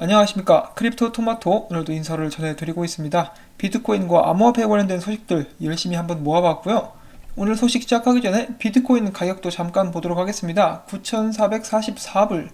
안녕하십니까. 크립토 토마토 오늘도 인사를 전해드리고 있습니다. 비트코인과 암호화폐에 관련된 소식들 열심히 한번 모아봤고요. 오늘 소식 시작하기 전에 비트코인 가격도 잠깐 보도록 하겠습니다. 9444불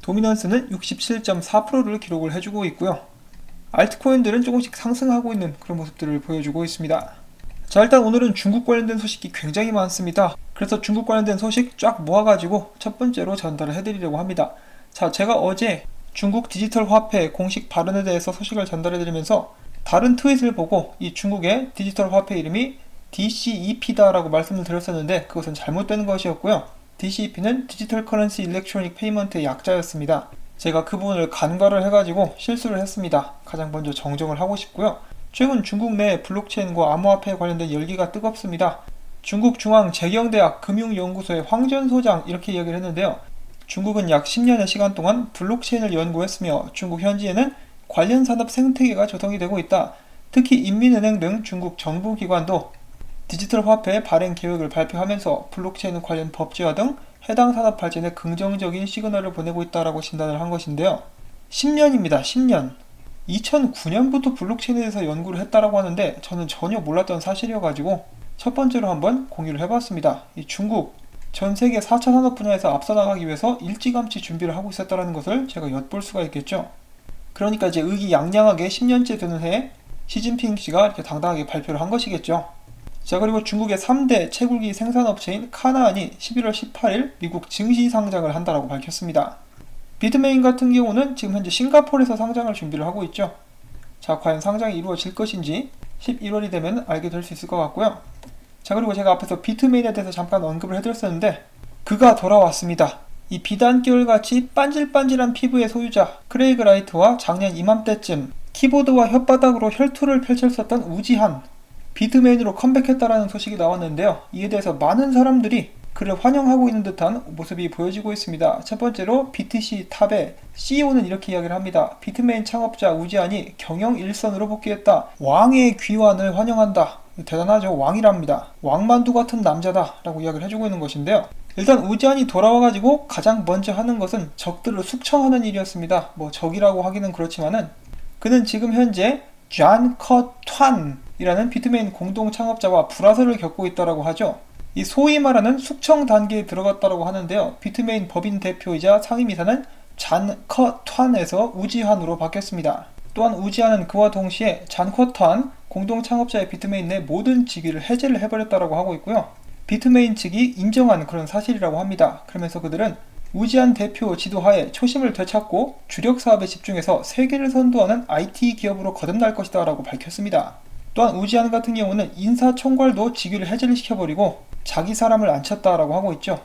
도미넌스는 67.4%를 기록을 해주고 있고요. 알트코인들은 조금씩 상승하고 있는 그런 모습들을 보여주고 있습니다. 자 일단 오늘은 중국 관련된 소식이 굉장히 많습니다. 그래서 중국 관련된 소식 쫙 모아가지고 첫 번째로 전달을 해드리려고 합니다. 자 제가 어제 중국 디지털 화폐 공식 발언에 대해서 소식을 전달해드리면서 다른 트윗을 보고 이 중국의 디지털 화폐 이름이 DCEP다라고 말씀을 드렸었는데 그것은 잘못된 것이었고요. DCEP는 디지털 커런시 일렉트로닉 페이먼트의 약자였습니다. 제가 그 부분을 간과를 해가지고 실수를 했습니다. 가장 먼저 정정을 하고 싶고요. 최근 중국 내 블록체인과 암호화폐에 관련된 열기가 뜨겁습니다. 중국 중앙 재경대학 금융연구소의 황전 소장 이렇게 이야기를 했는데요. 중국은 약 10년의 시간 동안 블록체인을 연구했으며 중국 현지에는 관련 산업 생태계가 조성이 되고 있다. 특히 인민은행 등 중국 정부 기관도 디지털 화폐 발행 계획을 발표하면서 블록체인 관련 법제화 등 해당 산업 발전에 긍정적인 시그널을 보내고 있다라고 진단을 한 것인데요. 10년입니다. 10년. 2009년부터 블록체인에 대해서 연구를 했다라고 하는데 저는 전혀 몰랐던 사실이어가지고 첫 번째로 한번 공유를 해봤습니다. 이 중국 전 세계 4차 산업 분야에서 앞서 나가기 위해서 일찌감치 준비를 하고 있었다는 것을 제가 엿볼 수가 있겠죠. 그러니까 이제 의기양양하게 10년째 되는 해에 시진핑 씨가 이렇게 당당하게 발표를 한 것이겠죠. 자 그리고 중국의 3대 채굴기 생산업체인 카나안이 11월 18일 미국 증시 상장을 한다라고 밝혔습니다. 비트메인 같은 경우는 지금 현재 싱가포르에서 상장을 준비를 하고 있죠. 자 과연 상장이 이루어질 것인지 11월이 되면 알게 될 수 있을 것 같고요. 자 그리고 제가 앞에서 비트메인에 대해서 잠깐 언급을 해드렸었는데 그가 돌아왔습니다. 이 비단결같이 반질반질한 피부의 소유자 크레이그 라이트와 작년 이맘때쯤 키보드와 혓바닥으로 혈투를 펼쳤었던 우지한 비트메인으로 컴백했다라는 소식이 나왔는데요. 이에 대해서 많은 사람들이 그를 환영하고 있는 듯한 모습이 보여지고 있습니다. 첫 번째로 BTC 탑의 CEO는 이렇게 이야기를 합니다. 비트메인 창업자 우지한이 경영 일선으로 복귀했다. 왕의 귀환을 환영한다. 대단하죠. 왕이랍니다. 왕만두 같은 남자다. 라고 이야기를 해주고 있는 것인데요. 일단 우지한이 돌아와가지고 가장 먼저 하는 것은 적들을 숙청하는 일이었습니다. 뭐 적이라고 하기는 그렇지만은 그는 지금 현재 잔커탄이라는 비트메인 공동 창업자와 불화설을 겪고 있다라고 하죠. 이 소위 말하는 숙청 단계에 들어갔다라고 하는데요. 비트메인 법인 대표이자 상임이사는 잔커탄에서 우지한으로 바뀌었습니다. 또한 우지한은 그와 동시에 잔커탄 공동 창업자의 비트메인 내 모든 직위를 해제를 해버렸다라고 하고 있고요. 비트메인 측이 인정한 그런 사실이라고 합니다. 그러면서 그들은 우지한 대표 지도하에 초심을 되찾고 주력 사업에 집중해서 세계를 선도하는 IT 기업으로 거듭날 것이다 라고 밝혔습니다. 또한 우지한 같은 경우는 인사총괄도 직위를 해제를 시켜버리고 자기 사람을 앉혔다라고 하고 있죠.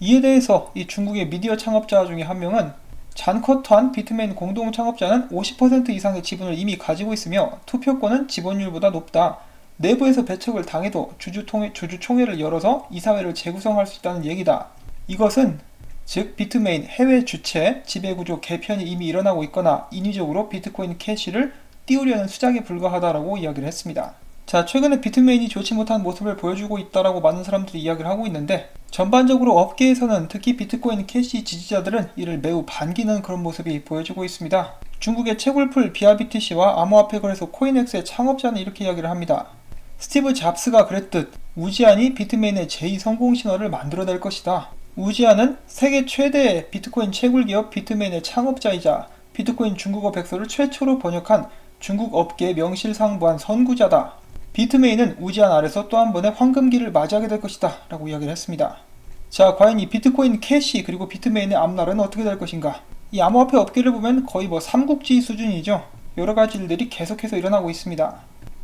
이에 대해서 이 중국의 미디어 창업자 중에 한 명은 잔커트한 비트맨 공동 창업자는 50% 이상의 지분을 이미 가지고 있으며 투표권은 지분율보다 높다. 내부에서 배척을 당해도 주주통회, 주주총회를 열어서 이사회를 재구성할 수 있다는 얘기다. 이것은 즉 비트메인 해외 주체 지배구조 개편이 이미 일어나고 있거나 인위적으로 비트코인 캐시를 띄우려는 수작에 불과하다라고 이야기를 했습니다. 자, 최근에 비트메인이 좋지 못한 모습을 보여주고 있다라고 많은 사람들이 이야기를 하고 있는데 전반적으로 업계에서는 특히 비트코인 캐시 지지자들은 이를 매우 반기는 그런 모습이 보여지고 있습니다. 중국의 채굴풀 비아비티씨와 암호화폐 거래소 코인엑스의 창업자는 이렇게 이야기를 합니다. 스티브 잡스가 그랬듯 우지안이 비트메인의 제2 성공 신화를 만들어낼 것이다. 우지안은 세계 최대의 비트코인 채굴 기업 비트메인의 창업자이자 비트코인 중국어 백서를 최초로 번역한 중국 업계의 명실상부한 선구자다. 비트메인은 우지안 아래서 또 한 번의 황금기를 맞이하게 될 것이다. 라고 이야기를 했습니다. 자, 과연 이 비트코인 캐시 그리고 비트메인의 앞날은 어떻게 될 것인가? 이 암호화폐 업계를 보면 거의 뭐 삼국지 수준이죠. 여러 가지 일들이 계속해서 일어나고 있습니다.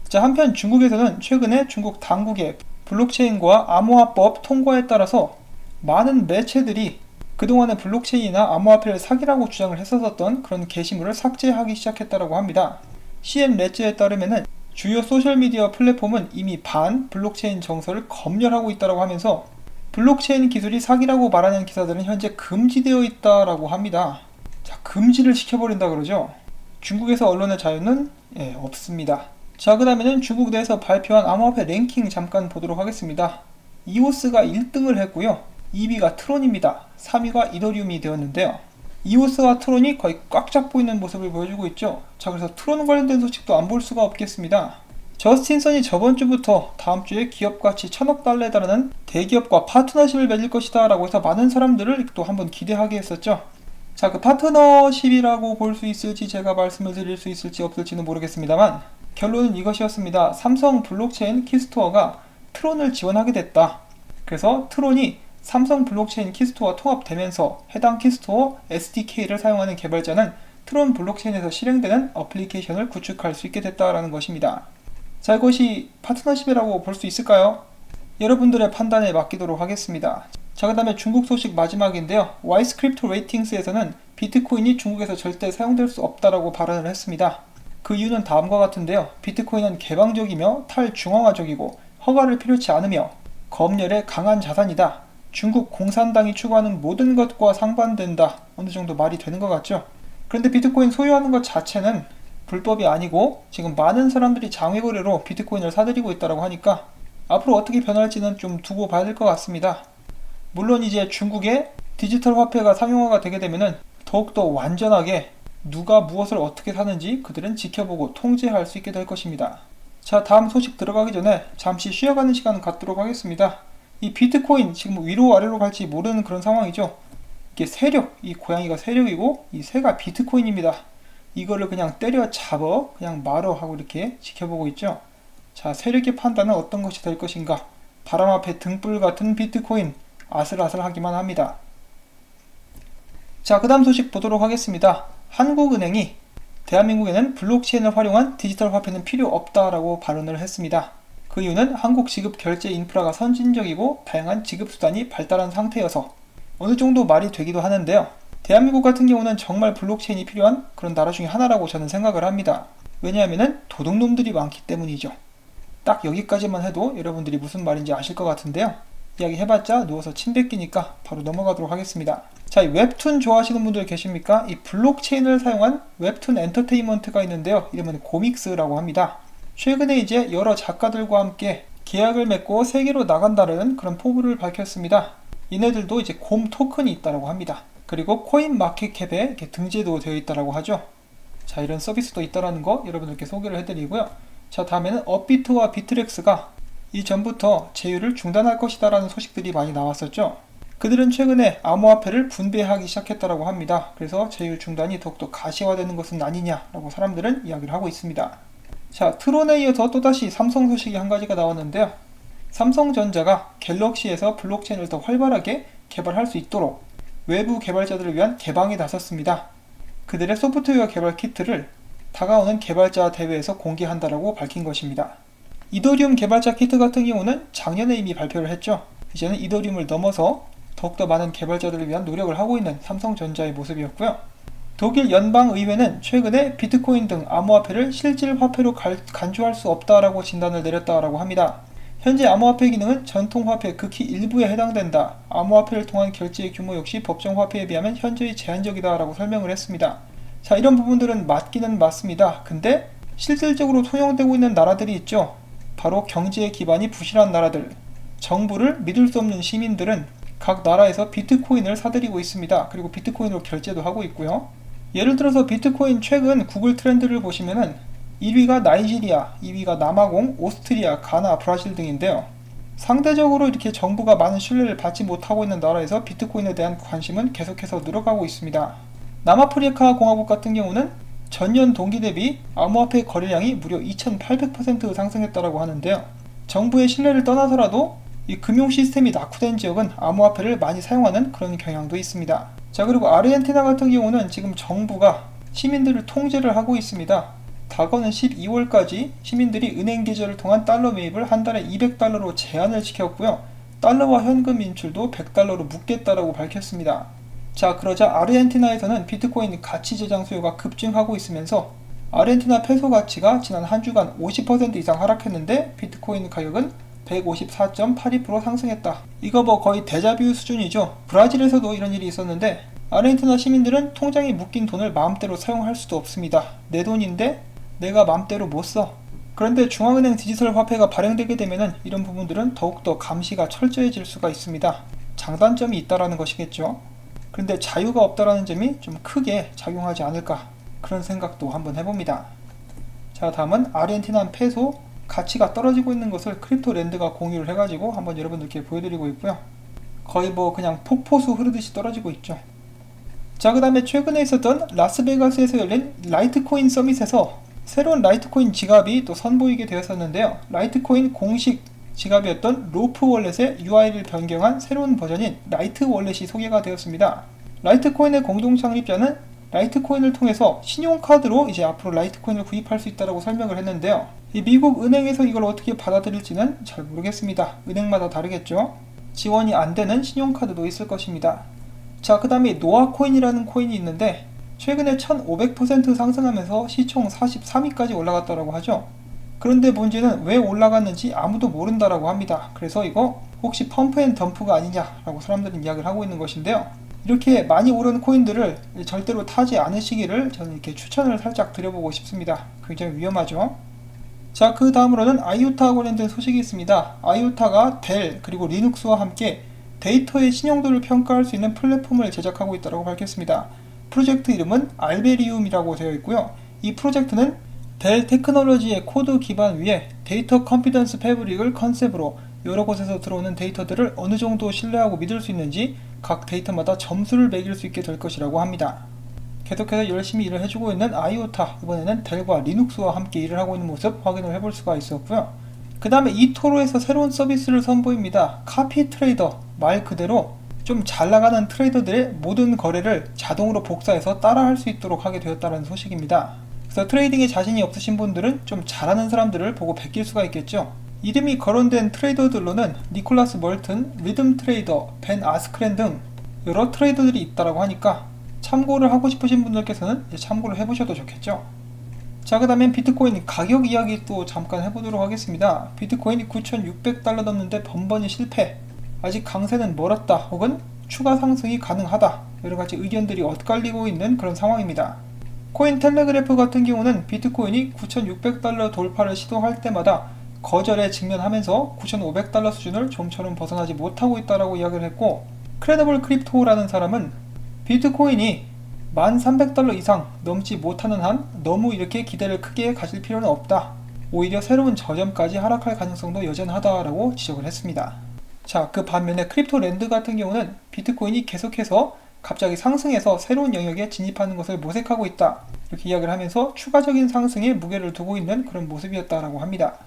자, 한편 중국에서는 최근에 중국 당국의 블록체인과 암호화법 통과에 따라서 많은 매체들이 그동안의 블록체인이나 암호화폐를 사기라고 주장을 했었던 그런 게시물을 삭제하기 시작했다고 합니다. CN 레츠에 따르면은 주요 소셜미디어 플랫폼은 이미 반 블록체인 정서를 검열하고 있다고 하면서 블록체인 기술이 사기라고 말하는 기사들은 현재 금지되어 있다라고 합니다. 자, 금지를 시켜버린다 그러죠. 중국에서 언론의 자유는 예, 없습니다. 자, 그 다음에는 중국 내에서 발표한 암호화폐 랭킹 잠깐 보도록 하겠습니다. 이오스가 1등을 했고요. 2위가 트론입니다. 3위가 이더리움이 되었는데요. 이오스와 트론이 거의 꽉 잡고 있는 모습을 보여주고 있죠. 자, 그래서 트론 관련된 소식도 안 볼 수가 없겠습니다. 저스틴 선이 저번 주부터 다음 주에 기업 가치 천억 달러에 달하는 대기업과 파트너십을 맺을 것이다 라고 해서 많은 사람들을 또 한번 기대하게 했었죠. 자, 그 파트너십이라고 볼 수 있을지 제가 말씀을 드릴 수 있을지 없을지는 모르겠습니다만 결론은 이것이었습니다. 삼성 블록체인 키스토어가 트론을 지원하게 됐다. 그래서 트론이 삼성 블록체인 키스토어와 통합되면서 해당 키스토어 SDK를 사용하는 개발자는 트론 블록체인에서 실행되는 어플리케이션을 구축할 수 있게 됐다라는 것입니다. 자, 이것이 파트너십이라고 볼 수 있을까요? 여러분들의 판단에 맡기도록 하겠습니다. 자, 그 다음에 중국 소식 마지막인데요. 와이스크립토 레이팅스에서는 비트코인이 중국에서 절대 사용될 수 없다라고 발언을 했습니다. 그 이유는 다음과 같은데요. 비트코인은 개방적이며 탈중앙화적이고 허가를 필요치 않으며 검열에 강한 자산이다. 중국 공산당이 추구하는 모든 것과 상반된다. 어느 정도 말이 되는 것 같죠? 그런데 비트코인 소유하는 것 자체는 불법이 아니고 지금 많은 사람들이 장외 거래로 비트코인을 사들이고 있다고 하니까 앞으로 어떻게 변할지는 좀 두고 봐야 될 것 같습니다. 물론 이제 중국의 디지털 화폐가 상용화가 되게 되면은 더욱더 완전하게 누가 무엇을 어떻게 사는지 그들은 지켜보고 통제할 수 있게 될 것입니다. 자, 다음 소식 들어가기 전에 잠시 쉬어가는 시간 갖도록 하겠습니다. 이 비트코인 지금 위로 아래로 갈지 모르는 그런 상황이죠. 이게 세력, 이 고양이가 세력이고 이 새가 비트코인입니다. 이거를 그냥 때려 잡어 그냥 말어 하고 이렇게 지켜보고 있죠. 자, 세력의 판단은 어떤 것이 될 것인가? 바람 앞에 등불 같은 비트코인 아슬아슬하기만 합니다. 자, 그 다음 소식 보도록 하겠습니다. 한국은행이 대한민국에는 블록체인을 활용한 디지털 화폐는 필요 없다라고 발언을 했습니다. 그 이유는 한국 지급 결제 인프라가 선진적이고 다양한 지급 수단이 발달한 상태여서 어느 정도 말이 되기도 하는데요. 대한민국 같은 경우는 정말 블록체인이 필요한 그런 나라 중에 하나라고 저는 생각을 합니다. 왜냐하면 도둑놈들이 많기 때문이죠. 딱 여기까지만 해도 여러분들이 무슨 말인지 아실 것 같은데요. 이야기 해봤자 누워서 침 뱉기니까 바로 넘어가도록 하겠습니다. 자, 이 웹툰 좋아하시는 분들 계십니까? 이 블록체인을 사용한 웹툰 엔터테인먼트가 있는데요. 이름은 고믹스라고 합니다. 최근에 이제 여러 작가들과 함께 계약을 맺고 세계로 나간다는 그런 포부를 밝혔습니다. 이네들도 이제 곰 토큰이 있다고 합니다. 그리고 코인 마켓캡에 이렇게 등재도 되어 있다고 하죠. 자, 이런 서비스도 있다라는 거 여러분들께 소개를 해드리고요. 자, 다음에는 업비트와 비트렉스가 이전부터 제휴를 중단할 것이다라는 소식들이 많이 나왔었죠. 그들은 최근에 암호화폐를 분배하기 시작했다고 합니다. 그래서 제휴 중단이 더욱더 가시화되는 것은 아니냐라고 사람들은 이야기를 하고 있습니다. 자, 트론에 이어서 또다시 삼성 소식이 한 가지가 나왔는데요. 삼성전자가 갤럭시에서 블록체인을 더 활발하게 개발할 수 있도록 외부 개발자들을 위한 개방에 나섰습니다. 그들의 소프트웨어 개발 키트를 다가오는 개발자 대회에서 공개한다라고 밝힌 것입니다. 이더리움 개발자 키트 같은 경우는 작년에 이미 발표를 했죠. 이제는 이더리움을 넘어서 더욱더 많은 개발자들을 위한 노력을 하고 있는 삼성전자의 모습이었고요. 독일 연방의회는 최근에 비트코인 등 암호화폐를 실질 화폐로 간주할 수 없다라고 진단을 내렸다라고 합니다. 현재 암호화폐 기능은 전통화폐 극히 일부에 해당된다. 암호화폐를 통한 결제의 규모 역시 법정화폐에 비하면 현저히 제한적이다라고 설명을 했습니다. 자, 이런 부분들은 맞기는 맞습니다. 근데 실질적으로 통용되고 있는 나라들이 있죠. 바로 경제 기반이 부실한 나라들. 정부를 믿을 수 없는 시민들은 각 나라에서 비트코인을 사들이고 있습니다. 그리고 비트코인으로 결제도 하고 있고요. 예를 들어서 비트코인 최근 구글 트렌드를 보시면은 1위가 나이지리아, 2위가 남아공, 오스트리아, 가나, 브라질 등인데요. 상대적으로 이렇게 정부가 많은 신뢰를 받지 못하고 있는 나라에서 비트코인에 대한 관심은 계속해서 늘어가고 있습니다. 남아프리카 공화국 같은 경우는 전년 동기 대비 암호화폐 거래량이 무려 2800% 상승했다고 하는데요. 정부의 신뢰를 떠나서라도 이 금융 시스템이 낙후된 지역은 암호화폐를 많이 사용하는 그런 경향도 있습니다. 자 그리고 아르헨티나 같은 경우는 지금 정부가 시민들을 통제를 하고 있습니다. 다가오는 12월까지 시민들이 은행 계좌를 통한 달러 매입을 한 달에 200달러로 제한을 시켰고요. 달러와 현금 인출도 100달러로 묶겠다라고 밝혔습니다. 자, 그러자 아르헨티나에서는 비트코인 가치 저장 수요가 급증하고 있으면서 아르헨티나 페소 가치가 지난 한 주간 50% 이상 하락했는데 비트코인 가격은 154.82% 상승했다. 이거 뭐 거의 데자뷰 수준이죠. 브라질에서도 이런 일이 있었는데 아르헨티나 시민들은 통장에 묶인 돈을 마음대로 사용할 수도 없습니다. 내 돈인데 내가 마음대로 못 써. 그런데 중앙은행 디지털 화폐가 발행되게 되면 이런 부분들은 더욱더 감시가 철저해질 수가 있습니다. 장단점이 있다라는 것이겠죠. 그런데 자유가 없다라는 점이 좀 크게 작용하지 않을까 그런 생각도 한번 해봅니다. 자 다음은 아르헨티나 페소 가치가 떨어지고 있는 것을 크립토랜드가 공유를 해가지고 한번 여러분들께 보여드리고 있고요. 거의 뭐 그냥 폭포수 흐르듯이 떨어지고 있죠. 자, 그 다음에 최근에 있었던 라스베가스에서 열린 라이트코인 서밋에서 새로운 라이트코인 지갑이 또 선보이게 되었었는데요. 라이트코인 공식 지갑이었던 로프 월렛의 UI를 변경한 새로운 버전인 라이트 월렛이 소개가 되었습니다. 라이트코인의 공동 창립자는 라이트코인을 통해서 신용카드로 이제 앞으로 라이트코인을 구입할 수 있다고 설명을 했는데요. 이 미국 은행에서 이걸 어떻게 받아들일지는 잘 모르겠습니다. 은행마다 다르겠죠. 지원이 안 되는 신용카드도 있을 것입니다. 자, 그 다음에 노아코인이라는 코인이 있는데 최근에 1500% 상승하면서 시총 43위까지 올라갔다고 하죠. 그런데 문제는 왜 올라갔는지 아무도 모른다라고 합니다. 그래서 이거 혹시 펌프 앤 덤프가 아니냐라고 사람들은 이야기를 하고 있는 것인데요. 이렇게 많이 오른 코인들을 절대로 타지 않으시기를 저는 이렇게 추천을 살짝 드려보고 싶습니다. 굉장히 위험하죠. 자, 그 다음으로는 아이오타 관련된 소식이 있습니다. 아이오타가 델 그리고 리눅스와 함께 데이터의 신용도를 평가할 수 있는 플랫폼을 제작하고 있다고 밝혔습니다. 프로젝트 이름은 알베리움이라고 되어 있고요. 이 프로젝트는 델 테크놀로지의 코드 기반 위에 데이터 컴피던스 패브릭을 컨셉으로 여러 곳에서 들어오는 데이터들을 어느 정도 신뢰하고 믿을 수 있는지 각 데이터마다 점수를 매길 수 있게 될 것이라고 합니다. 계속해서 열심히 일을 해주고 있는 아이오타 이번에는 델과 리눅스와 함께 일을 하고 있는 모습 확인을 해볼 수가 있었고요. 그 다음에 이토로에서 새로운 서비스를 선보입니다. 카피 트레이더 말 그대로 좀 잘 나가는 트레이더들의 모든 거래를 자동으로 복사해서 따라할 수 있도록 하게 되었다는 소식입니다. 그래서 트레이딩에 자신이 없으신 분들은 좀 잘하는 사람들을 보고 베낄 수가 있겠죠. 이름이 거론된 트레이더들로는 니콜라스 멀튼, 리듬 트레이더, 벤 아스크렌 등 여러 트레이더들이 있다라고 하니까 참고를 하고 싶으신 분들께서는 참고를 해보셔도 좋겠죠. 자, 그 다음엔 비트코인 가격 이야기 또 잠깐 해보도록 하겠습니다. 비트코인이 9,600달러 넘는데 번번이 실패. 아직 강세는 멀었다. 혹은 추가 상승이 가능하다. 여러 가지 의견들이 엇갈리고 있는 그런 상황입니다. 코인 텔레그래프 같은 경우는 비트코인이 9,600달러 돌파를 시도할 때마다 거절에 직면하면서 9,500달러 수준을 좀처럼 벗어나지 못하고 있다라고 이야기를 했고 크레더블 크립토라는 사람은 비트코인이 1,300달러 이상 넘지 못하는 한 너무 이렇게 기대를 크게 가질 필요는 없다. 오히려 새로운 저점까지 하락할 가능성도 여전하다라고 지적을 했습니다. 자, 그 반면에 크립토랜드 같은 경우는 비트코인이 계속해서 갑자기 상승해서 새로운 영역에 진입하는 것을 모색하고 있다. 이렇게 이야기를 하면서 추가적인 상승에 무게를 두고 있는 그런 모습이었다라고 합니다.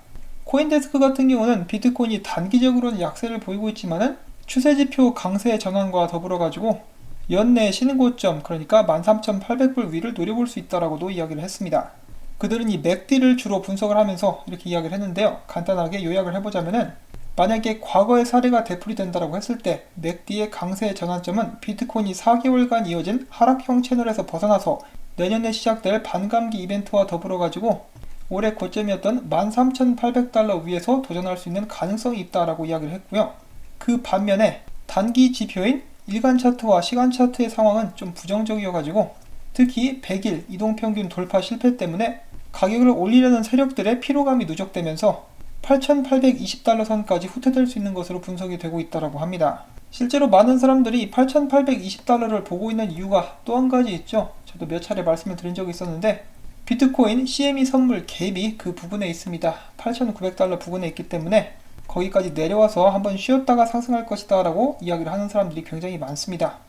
코인데스크 같은 경우는 비트코인이 단기적으로는 약세를 보이고 있지만은 추세지표 강세 전환과 더불어 가지고 연내 신고점 그러니까 13,800불 위를 노려볼 수 있다라고도 이야기를 했습니다. 그들은 이 맥디를 주로 분석을 하면서 이렇게 이야기를 했는데요. 간단하게 요약을 해보자면은 만약에 과거의 사례가 되풀이 된다고 했을 때 맥디의 강세 전환점은 비트코인이 4개월간 이어진 하락형 채널에서 벗어나서 내년에 시작될 반감기 이벤트와 더불어 가지고 올해 고점이었던 13,800달러 위에서 도전할 수 있는 가능성이 있다라고 이야기를 했고요. 그 반면에 단기 지표인 일간 차트와 시간 차트의 상황은 좀 부정적이어가지고 특히 100일 이동평균 돌파 실패 때문에 가격을 올리려는 세력들의 피로감이 누적되면서 8,820달러 선까지 후퇴될 수 있는 것으로 분석이 되고 있다고 합니다. 실제로 많은 사람들이 8,820달러를 보고 있는 이유가 또 한 가지 있죠. 저도 몇 차례 말씀을 드린 적이 있었는데 비트코인 CME 선물 갭이 그 부분에 있습니다. 8,900달러 부근에 있기 때문에 거기까지 내려와서 한번 쉬었다가 상승할 것이다 라고 이야기를 하는 사람들이 굉장히 많습니다.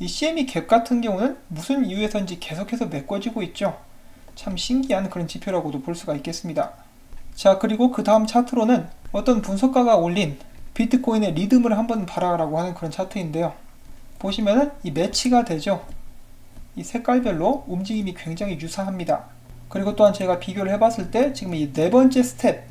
이 CME 갭 같은 경우는 무슨 이유에서인지 계속해서 메꿔지고 있죠. 참 신기한 그런 지표라고도 볼 수가 있겠습니다. 자, 그리고 그 다음 차트로는 어떤 분석가가 올린 비트코인의 리듬을 한번 봐라라고 하는 그런 차트인데요. 보시면은 이 매치가 되죠. 이 색깔별로 움직임이 굉장히 유사합니다. 그리고 또한 제가 비교를 해봤을 때 지금 이 네 번째 스텝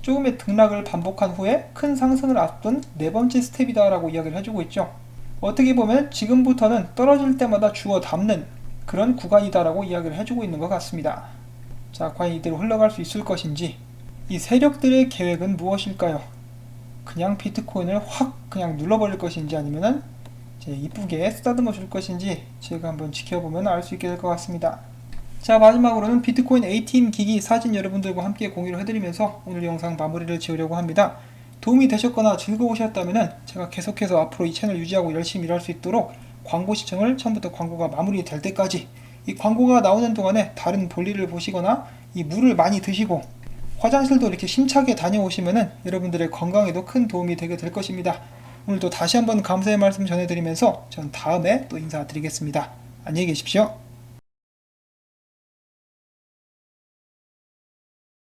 조금의 등락을 반복한 후에 큰 상승을 앞둔 네 번째 스텝이다라고 이야기를 해주고 있죠. 어떻게 보면 지금부터는 떨어질 때마다 주워 담는 그런 구간이다라고 이야기를 해주고 있는 것 같습니다. 자, 과연 이대로 흘러갈 수 있을 것인지 이 세력들의 계획은 무엇일까요? 그냥 비트코인을 확 그냥 눌러버릴 것인지 아니면은 이쁘게 쓰다듬어 줄 것인지 제가 한번 지켜보면 알 수 있게 될 것 같습니다. 자 마지막으로는 비트코인 ATM 기기 사진 여러분들과 함께 공유를 해드리면서 오늘 영상 마무리를 지으려고 합니다. 도움이 되셨거나 즐거우셨다면 제가 계속해서 앞으로 이 채널 유지하고 열심히 일할 수 있도록 광고 시청을 처음부터 광고가 마무리될 때까지 이 광고가 나오는 동안에 다른 볼일을 보시거나 이 물을 많이 드시고 화장실도 이렇게 심차게 다녀오시면은 여러분들의 건강에도 큰 도움이 되게 될 것입니다. 오늘도 다시 한번 감사의 말씀 전해드리면서 전 다음에 또 인사드리겠습니다. 안녕히 계십시오.